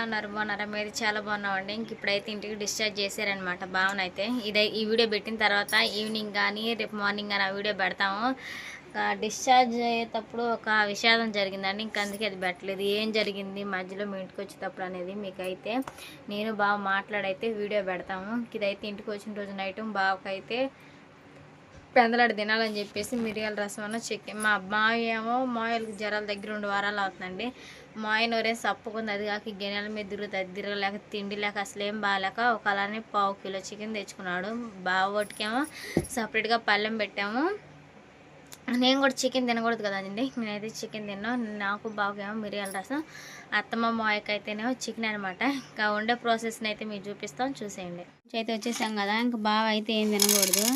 ఉన్నారు. బాగున్నారా మీరు చాలా బాగున్నామండి ఇంక ఇప్పుడైతే ఇంటికి డిశ్చార్జ్ చేశారనమాట భావన అయితే. ఇదే ఈ వీడియో పెట్టిన తర్వాత ఈవినింగ్ కానీ రేపు మార్నింగ్ కానీ ఆ వీడియో పెడతాము. డిశ్చార్జ్ అయ్యేటప్పుడు ఒక విషాదం జరిగిందండి. ఇంక అందుకే అది పెట్టలేదు. ఏం జరిగింది? మధ్యలో మీ ఇంటికి వచ్చేటప్పుడు అనేది మీకైతే నేను బాగా మాట్లాడైతే వీడియో పెడతాము. ఇదైతే ఇంటికి వచ్చిన రోజు నైట్ బావకైతే పెందలాడి తినాలని చెప్పేసి మిరియాల రసం అన్న చికెన్ మా అమ్మాయి ఏమో మాయలకి జ్వరాల దగ్గర రెండు వారాలు అవుతుందండి. మాయ నోరే సప్పుకుంది అది కాక ఈ గిన్నెల మీద తిరుగుతుంది తిరగలేక తిండి లేక అసలేం బాగాలేక ఒక అలానే పావు కిలో చికెన్ తెచ్చుకున్నాడు. బావ ఒకటికేమో సపరేట్గా పళ్ళెం పెట్టాము. నేను కూడా చికెన్ తినకూడదు కదండి నేనైతే చికెన్ తిన్నాను నాకు బాగా మిరియాల రసం అత్తమ్మ మాయకి అయితేనేమో చికెన్ అనమాట ఇంకా ఉండే ప్రాసెస్ని అయితే మీకు చూపిస్తాం చూసేయండి. అయితే వచ్చేసాం కదా ఇంకా బాగా అయితే ఏం తినకూడదు.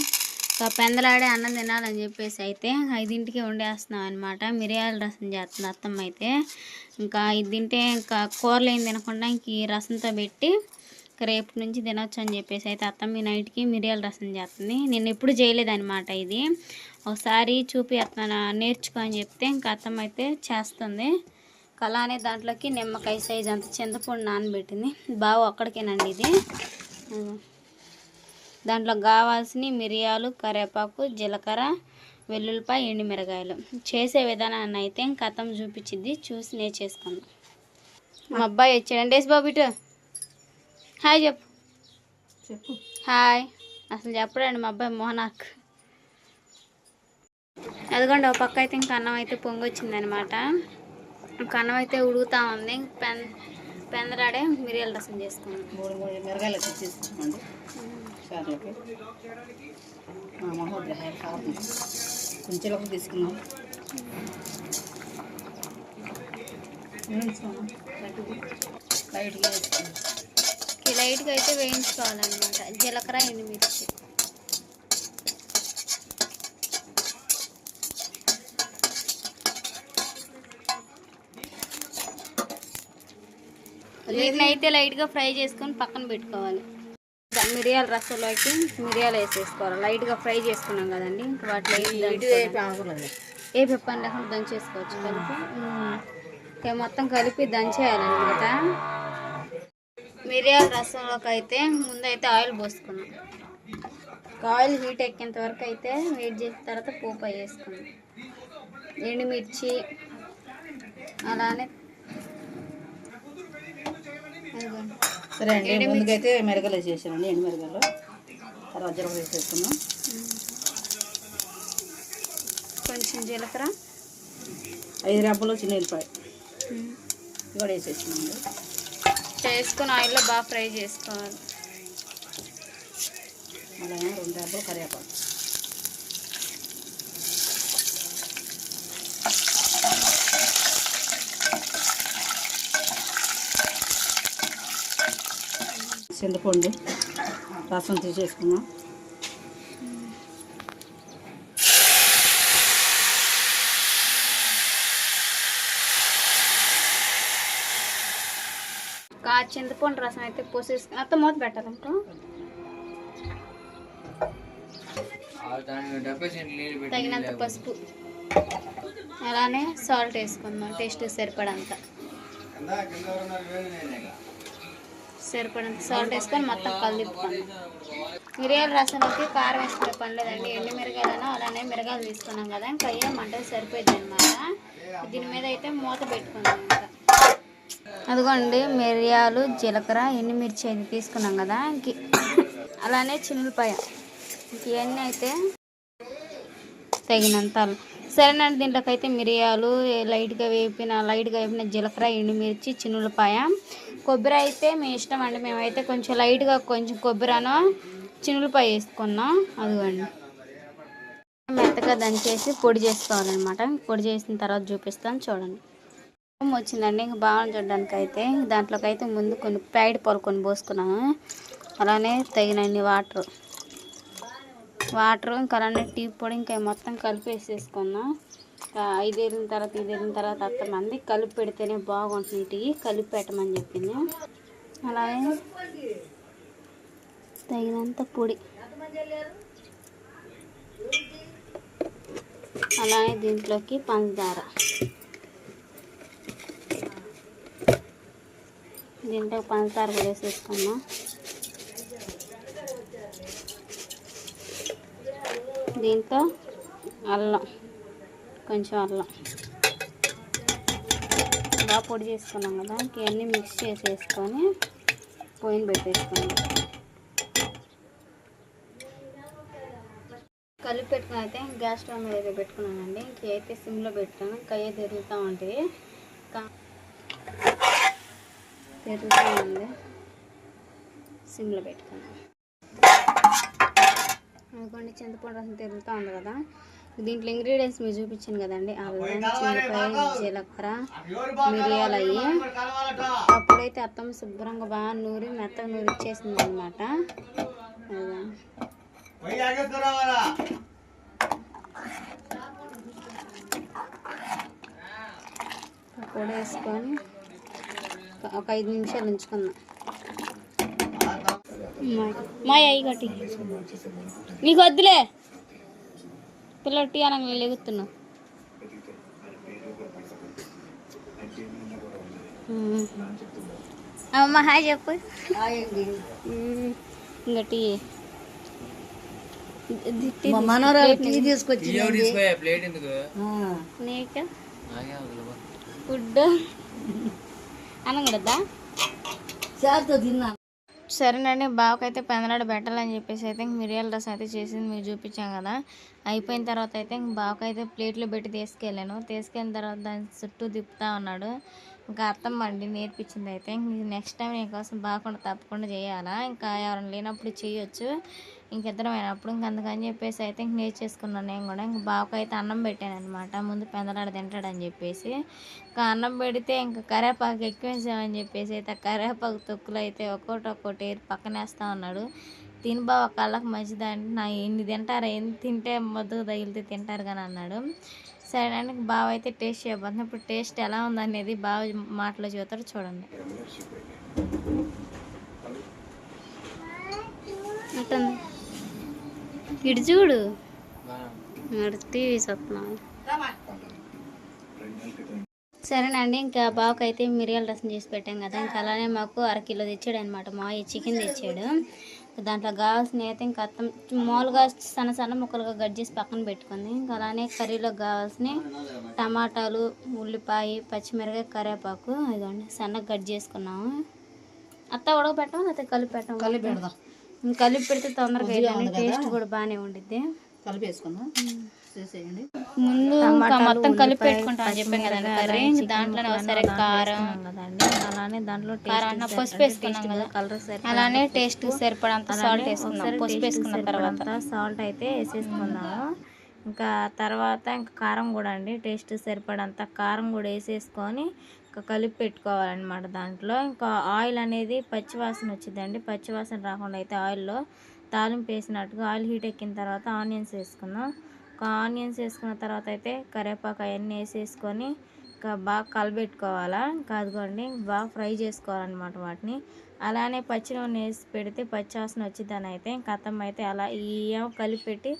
ఇంకా పెందలాడే అన్నం తినాలని చెప్పేసి అయితే ఐదింటికి వండేస్తున్నాం అనమాట మిరియాల రసం చేస్తుంది అత్తమ్మ అయితే. ఇంకా ఇది తింటే ఇంకా కూరలు ఏం తినకుండా ఇంక ఈ రసంతో పెట్టి రేపు నుంచి తినొచ్చు అని చెప్పేసి అయితే అత్తమ్మ నైట్కి మిరియాల రసం చేస్తుంది. నేను ఎప్పుడు చేయలేదన్నమాట ఇది. ఒకసారి చూపి చూపిస్తున్నాను నేర్చుకో అని చెప్తే ఇంకా అత్తమ్మ అయితే చేస్తుంది. అలానే దాంట్లోకి నిమ్మకాయ సైజ్ అంత చింతపండు నానబెట్టింది. బావ ఒక్కడికేనండి ఇది. దాంట్లో కావాల్సిన మిరియాలు కరివేపాకు జీలకర్ర వెల్లుల్లిపాయ ఎండుమిరగాయలు. చేసే విధానాన్ని అయితే కథం చూపించింది. చూసి నేర్చేసుకుందాం మా అబ్బాయి వచ్చాడు డేస్ బాబు ఇటు. హాయ్ చెప్పు. చెప్పు. హాయ్. అసలు చెప్పడండి మా అబ్బాయి మోహనాక్ అదిగోండి ఒక పక్క అయితే ఇంకా అన్నం అయితే పొంగొచ్చింది అనమాట ఇంకా అన్నం అయితే ఉడుగుతా ఉంది. పెన్ పెందరాడే మిరియాల రసం చేసుకున్నాం తెచ్చేసుకోండి చారులోకి మహోద్ర హెయిర్ కారం కొంచెం ఒక తీసుకున్నాం. లైట్గా వేసుకోండి ఈ లైట్గా అయితే వేయించుకోవాలన్నమాట. జీలకర్ర ఎండుమిర్చి. వీటిని అయితే లైట్గా ఫ్రై చేసుకొని పక్కన పెట్టుకోవాలి. మిరియాల రసంలోకి మిరియాలు వేసేసుకోవాలి. లైట్గా ఫ్రై చేసుకున్నాం కదండి. ఇంకా వాటిలో. ఏ పెప్పని లేకుండా దంచేసుకోవచ్చు. కలిపి. మొత్తం కలిపి దంచేయాలన్నమాట. మిరియాల రసంలోకి అయితే ముందైతే ఆయిల్ పోసుకున్నాం. ఆయిల్ హీట్ ఎక్కేంత వరకు అయితే వెయిట్ చేసిన తర్వాత పోపు వేసుకున్నాం. ఎండుమిర్చి అలానే. సరే అండి ముందుకైతే మిరగాయలు వేసేసానండి ఎండు మిరగాయలు. తర్వాత జీలకర్ర వేసేసుకున్నాం కొంచెం జీలకర్ర. ఐదు రెబ్బలు చిన్న ఉల్లిపాయ. కూడా వేసేసామండి వేసుకొని ఆయిల్లో బాగా ఫ్రై చేసుకోవాలి. అలాగే రెండు రెబ్బలు కరివేపాకు. చింతపండు రసం తీసేసుకున్నాం. కా చింతపండు రసం అయితే పోసేసుకుని అత్త మూత పెట్టాలి ఇంకా తగినంత పసుపు. అలానే సాల్ట్ వేసుకుందాం టేస్ట్ సరిపడంత. సరిపడంత సాల్ట్ వేసుకొని మొత్తం కలుపుకుందాం మిరియాల రసంలోకి కారం వేసుకునే పని లేదండి. ఎండు మిరగాయలను అలానే మిరగాయలు తీసుకున్నాం కదా. ఇంకా ఏమంటే సరిపోయింది అనమాట దీని మీద అయితే మూత పెట్టుకుందాం ఇంకా. అదిగోండి మిరియాలు జీలకర్ర ఎండుమిర్చి అయితే తీసుకున్నాం కదా. ఇంక అలానే చిన్నపాయ. ఇవన్నీ అయితే తగినంత సరేనండి దీంట్లోకి అయితే మిరియాలు లైట్గా వేపిన లైట్గా వేపిన జీలకర్ర ఎండుమిర్చి చిన్నులపాయ కొబ్బరి అయితే మీ ఇష్టం అండి. మేమైతే కొంచెం లైట్గా కొంచెం కొబ్బరినో చిన్నులపాయ వేసుకున్నాం అదిగోండి. మెత్తగా దంచేసి పొడి చేసుకోవాలన్నమాట. పొడి చేసిన తర్వాత చూపిస్తాను చూడండి. వచ్చిందండి. ఇంక బాగా చూడడానికి అయితే దాంట్లోకి అయితే ముందు కొన్ని ప్యాడ్ పాలు కొన్ని పోసుకున్నాను. అలానే తగినన్ని వాటర్. వాటర్ ఇంకా అలానే టీ పొడి ఇంకా మొత్తం కలిపి వేసేసుకున్నాం ఐదు తర్వాత ఇది తర్వాత అత్తమంది కలిపి పెడితేనే బాగుంటుంది. టీ కలిపి పెట్టమని చెప్పింది. అలాగే తగినంత పొడి. అలాగే దీంట్లోకి పంచదార. దీంట్లో పంచదార కూడా వేసేసుకున్నాం దీంతో అల్లం. కొంచెం అల్లం. బాగా పొడి చేసుకున్నాం కదా ఇవన్నీ మిక్స్ చేసేసుకొని పోయిన పెట్టేసుకున్నాం కలిపి పెట్టుకుని అయితే గ్యాస్ స్టవ్ మీద అయితే పెట్టుకున్నానండి. ఇంక అయితే సిమ్లో పెట్టాను కయ్య తిరుగుతూ ఉంటాయి తిరుగుతూ ఉంది సిమ్లో పెట్టుకున్నాను. అనుకోండి చింతపండు రసం తిరుగుతూ ఉంది కదా. దీంట్లో ఇంగ్రీడియంట్స్ మీరు చూపించాను కదండి. అల్లం చింతకాయ జీలకర్ర మిరియాలు అయ్యి అప్పుడైతే అత్తమ్మ శుభ్రంగా బాగా నూరి మెత్తగా నూరి ఇచ్చేసింది అనమాట పొడి వేసుకొని ఒక- ఒక ఐదు నిమిషాలు ఉంచుకుందాం. మా అయ్యి కట్టి. నీకు వద్దులే. పిల్లలు టీ అనగా లెగుతున్నా. అమ్మ హాయ్ చెప్పు. ఇంకా టీ. తీసుకొచ్చి ప్లేట్ ఎందుకు? నీకు? నాకే వదిలేవా? ఫుడ్ అన్నం కడద్దా చారుతో తిన్నా. సరేనండి బావకైతే పెందలాడ పెట్టాలని చెప్పేసి అయితే ఇంక మిరియాల రసం అయితే చేసింది మీరు చూపించాం కదా. అయిపోయిన తర్వాత అయితే ఇంక బావకైతే ప్లేట్లో పెట్టి తీసుకెళ్ళాను. తీసుకెళ్ళిన తర్వాత దాని చుట్టూ తిప్పుతా ఉన్నాడు. ఇంకా అర్థం అండి నేర్పించింది అయితే. నెక్స్ట్ టైం నీకోసం బాగుండా తప్పకుండా చేయాలా? ఇంకా ఎవరైనా లేనప్పుడు చేయొచ్చు. ఇంకిద్దరం అయినప్పుడు ఇంక అందుకని చెప్పేసి అయితే ఇంక నేర్చేసుకున్నాను నేను కూడా. ఇంక అయితే అన్నం పెట్టాను అనమాట ముందు పెందలాడ తింటాడని చెప్పేసి. ఇంకా అన్నం పెడితే ఇంకా కరేపాకు ఎక్కువేసామని చెప్పేసి అయితే ఆ కరేపాకు తొక్కులు అయితే ఒక్కోటి ఒక్కోటి పక్కనేస్తా ఉన్నాడు. తిని బావ కళ్ళకు మంచిది అంటే నా ఎన్ని తింటారా? ఎన్ని తింటే మొద్దుకు తగిలితే తింటారు కానీ అన్నాడు. సరే అండి బావ అయితే టేస్ట్ చేయబోతున్నాం ఇప్పుడు టేస్ట్ ఎలా ఉందనేది బావ మాటలో చూతారు చూడండి. ఉంటుంది ఇటు చూడు. టీవీ చూస్తున్నాం సరేనండి ఇంకా బావకైతే మిరియాల రసం చేసి పెట్టాం కదా ఇంకా అలానే మాకు అరకిలో తెచ్చాడు అనమాట మావయ్య చికెన్ తెచ్చాడు. దాంట్లో కావాల్సిన అయితే ఇంకా అత్తం మామూలుగా సన్న సన్న ముక్కలుగా కట్ చేసి పక్కన పెట్టుకుంది. ఇంకా అలానే కర్రీలో కావాల్సిన టమాటాలు ఉల్లిపాయ పచ్చిమిరకాయ కరివేపాకు ఇదిగోండి సన్నగా కట్ చేసుకున్నాము. అత్త ఉడకపెట్టాం లేకపోతే కలిపి పెట్టాం కలిపి పెడదాం. కలిపి పెడితే తొందరగా టేస్ట్ కూడా బాగానే ఉండిద్ది. కలిపి వేసుకుందాం చేసేయండి. ముందు మొత్తం కలిపి పెట్టుకుంటాం అని చెప్పాం కదండి కర్రీ దాంట్లోనే ఒకసారి కారం. అలానే దాంట్లో కారం అన్న పసుపు వేసుకున్నాం కదా. కలర్ సరి అలానే టేస్ట్ సరిపడంత సాల్ట్ వేసుకున్నాం. పసుపు వేసుకున్న తర్వాత. సాల్ట్ అయితే వేసేసుకున్నాము. ఇంకా తర్వాత ఇంకా కారం కూడా అండి టేస్ట్ సరిపడంత కారం కూడా వేసేసుకొని కలిపి పెట్టుకోవాలన్నమాట దాంట్లో. ఇంకా ఆయిల్ అనేది పచ్చివాసన వచ్చిందండి. పచ్చివాసన రాకుండా అయితే ఆయిల్లో తాలింపు వేసినట్టుగా ఆయిల్ హీట్ ఎక్కిన తర్వాత ఆనియన్స్ వేసుకుందాం. ఒక ఆనియన్స్ వేసుకున్న తర్వాత అయితే కరివేపాకు అవన్నీ వేసేసుకొని ఇంకా బాగా కలబెట్టుకోవాలా. కాదుకోండి బాగా ఫ్రై చేసుకోవాలన్నమాట వాటిని. అలానే పచ్చి నూనె వేసి పెడితే పచ్చి వాసన వచ్చిందని అయితే ఇంకా అయితే అలా ఈ కలిపి పెట్టి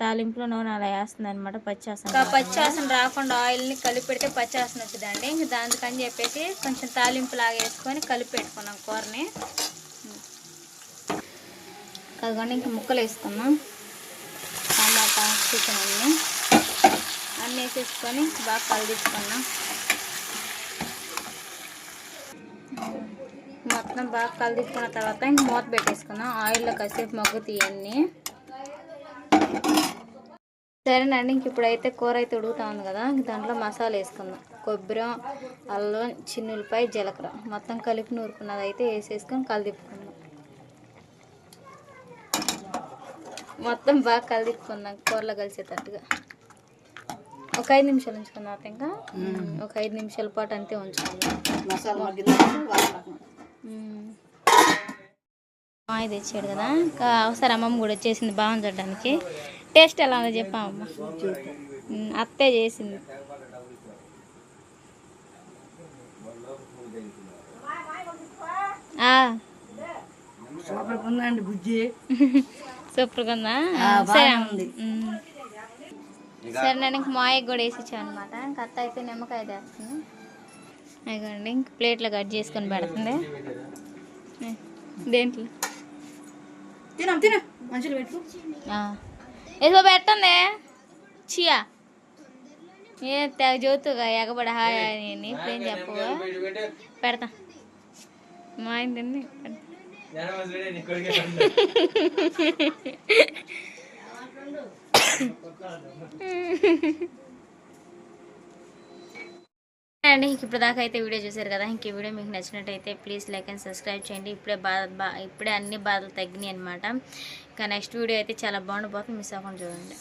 తాలింపులో నూనె అలా వేస్తుంది అనమాట పచ్చి పచ్చాసన రాకుండా ఆయిల్ని కలిపి పెడితే పచ్చాసన వచ్చిందండి. ఇంక దానికని చెప్పేసి కొంచెం తాలింపు లాగా వేసుకొని కలిపి పెట్టుకున్నాం కూరని. కదగండి ఇంకా ముక్కలు వేసుకున్నాం టమాటా చికెన్ అన్నీ. అన్నీ వేసేసుకొని బాగా కలిపించుకున్నాం మొత్తం బాగా కలిపించుకున్న తర్వాత ఇంక మూత పెట్టేసుకున్నాం ఆయిల్లో కాసేపు మగ్గు తీయండి. సరేనండి ఇంక ఇప్పుడైతే కూర అయితే ఉడుకుతా ఉంది కదా ఇంక దాంట్లో మసాలా వేసుకుందాం. కొబ్బరి అల్లం చిన్నులపాయ జీలకర్ర. మొత్తం కలిపి నూరుకున్నది అయితే వేసేసుకొని కలిదిప్పుకుందాం. మొత్తం బాగా కలిదిప్పుకుందాం కూరలో కలిసేటట్టుగా. ఒక ఐదు నిమిషాలు ఉంచుకుందాం ఇంకా. ఒక ఐదు నిమిషాల పాటు అంతే ఉంచుకుందాం. మసాలా మాయ తెచ్చాడు కదా ఇంకా ఒకసారి అమ్మమ్మ కూడా వచ్చేసింది బాగుంది చూడడానికి. టేస్ట్ ఎలా ఉందో చెప్పామమ్మ అత్తే చేసింది. ఆ, సూపర్ ఉందండి బుజ్జి. సూపర్గా ఉందా. సరే నేను ఇంక మాయకు కూడా వేసి ఇచ్చాను అనమాట ఇంకా అత్త అయితే నిమ్మకాయ తెస్తుంది. అదిగోండి ఇంక ప్లేట్లో కట్ చేసుకొని పెడుతుంది. దేంట్లో? తినం తిన. మంచిగా పెట్టు. ఏదో పెట్టండి చియా. ఏ తెగ చదువుతుగా ఎగబడ హాయ్ అని ఇప్పుడేం చెప్పవా పెడతా. మా తిని పెడతా. అండి ఇంక ఇప్పుడు దాకా అయితే వీడియో చూసారు కదా ఇంక ఈ వీడియో మీకు నచ్చినట్టయితే ప్లీజ్ లైక్ అండ్ సబ్స్క్రైబ్ చేయండి. ఇప్పుడే బాధ బా ఇప్పుడే అన్ని బాధలు తగ్గినాయి అనమాట ఇంకా నెక్స్ట్ వీడియో అయితే చాలా బాగుండిపోతుంది. మిస్ అవ్వకుండా చూడండి.